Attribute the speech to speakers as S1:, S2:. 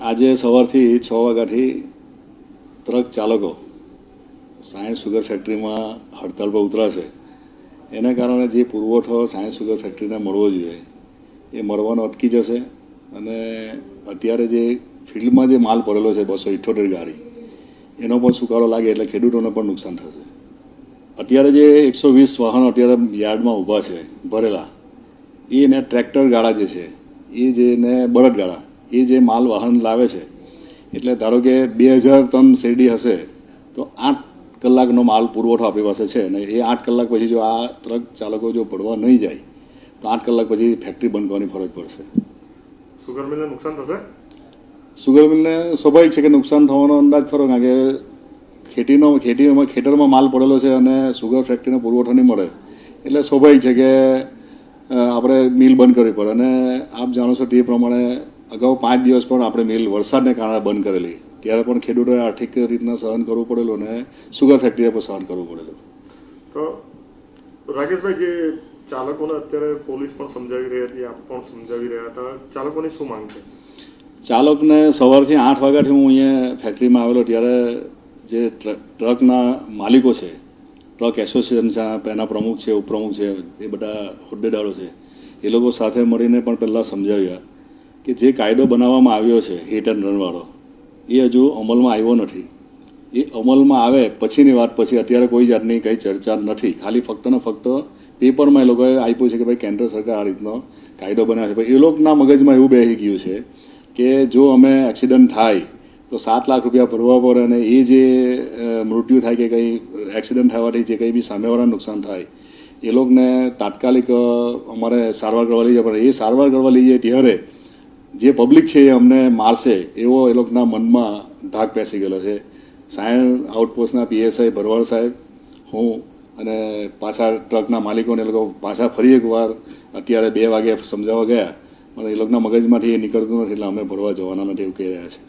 S1: આજે સવારથી છ વાગ્યાથી ટ્રક ચાલકો સાયન્સ સુગર ફેક્ટરીમાં હડતાલ પર ઉતરાશે. એના કારણે જે પુરવઠો સાયન્સ સુગર ફેક્ટરીને મળવો જોઈએ, એ મળવાનો અટકી જશે અને અત્યારે જે ફિલ્ડમાં જે માલ પડેલો છે બસો ઇઠ્ઠોતેર ગાડી, એનો પણ સુકારો લાગે એટલે ખેડૂતોને પણ નુકસાન થશે. અત્યારે જે એકસો વીસ વાહનો અત્યારે યાર્ડમાં ઊભા છે, ભરેલા, એ ને ટ્રેક્ટર ગાળા જે છે, એ જે ને બળદગાળા એ જે માલ વાહન લાવે છે એટલે ધારો કે બે હજાર ટન શેરડી હશે તો આઠ કલાકનો માલ પુરવઠો આપણી પાસે છે અને એ આઠ કલાક પછી જો આ ટ્રક ચાલકો જો પડવા નહીં જાય તો આઠ કલાક પછી ફેક્ટરી બંધ કરવાની ફરજ પડશે.
S2: સુગર મિલને નુકસાન થશે?
S1: સુગર મિલને સ્વાભાવિક છે કે નુકસાન થવાનો અંદાજ ખરો કારણ કે ખેતીનો ખેતીમાં ખેતરમાં માલ પડેલો છે અને સુગર ફેક્ટરીનો પુરવઠો નહીં મળે. એટલે સ્વાભાવિક છે કે આપણે મિલ બંધ કરવી પડે. અને આપ જાણો છો તે પ્રમાણે અગાઉ પાંચ દિવસ પણ આપણે મિલ વરસાદને કારણે બંધ કરેલી. ત્યારે પણ ખેડૂતોએ આર્થિક રીતના સહન કરવું પડેલું અને સુગર ફેક્ટરીએ પણ સહન કરવું પડેલું.
S2: તો રાકેશભાઈ જે ચાલકોને અત્યારે પોલીસ પણ સમજાવી રહી હતી આપ પણ સમજાવી રહ્યા હતા ચાલકોની શું માંગ છે?
S1: ચાલકને સવારથી આઠ વાગ્યાથી હું અહીંયા ફેક્ટરીમાં આવેલો ત્યારે જે ટ્રકના માલિકો છે ટ્રક એસોસિએશન છે એના પ્રમુખ છે ઉપપ્રમુખ છે એ બધા હોદ્દેદારો છે એ લોકો સાથે મળીને પણ પહેલાં સમજાવ્યા. કે જે કાયદો બનાવવામાં આવ્યો છે, હિટ એન્ડ રનવાળો એ હજુ અમલમાં આવ્યો નથી. એ અમલમાં આવે પછીની વાત, પછી અત્યારે કોઈ જાતની કંઈ ચર્ચા નથી. ખાલી ફક્ત ને ફક્ત પેપરમાં એ લોકોએ આપ્યું છે કે ભાઈ કેન્દ્ર સરકાર આ રીતનો કાયદો બનાવ્યો છે. પણ એ લોકોના મગજમાં એવું બેસી ગયું છે કે જો અમે એક્સિડન્ટ થાય, તો સાત લાખ રૂપિયા ભરવા પડે અને એ જે મૃત્યુ થાય કે કંઈ એક્સિડન્ટ થવાથી જે કંઈ બી સામેવાળાને નુકસાન થાય, એ લોકોને તાત્કાલિક અમારે સારવાર કરવા લઈ જવા પડે. એ સારવાર કરવા લઈ જાય ત્યારે જે પબ્લિક છે એ અમને મારશે, એવો એ લોકોના મનમાં ધાક બેસી ગયેલો છે. સાયણ આઉટપોસ્ટના પીએસઆઈ ભરવાડ સાહેબ, હું અને પાછા ટ્રકના માલિકોને એ લોકો પાછા ફરી એકવાર અત્યારે બે વાગે સમજાવવા ગયા. પણ એ લોકોના મગજમાંથી એ નીકળતું નથી એટલે અમે ભરવા જવાના નથી એવું કહી રહ્યા છે.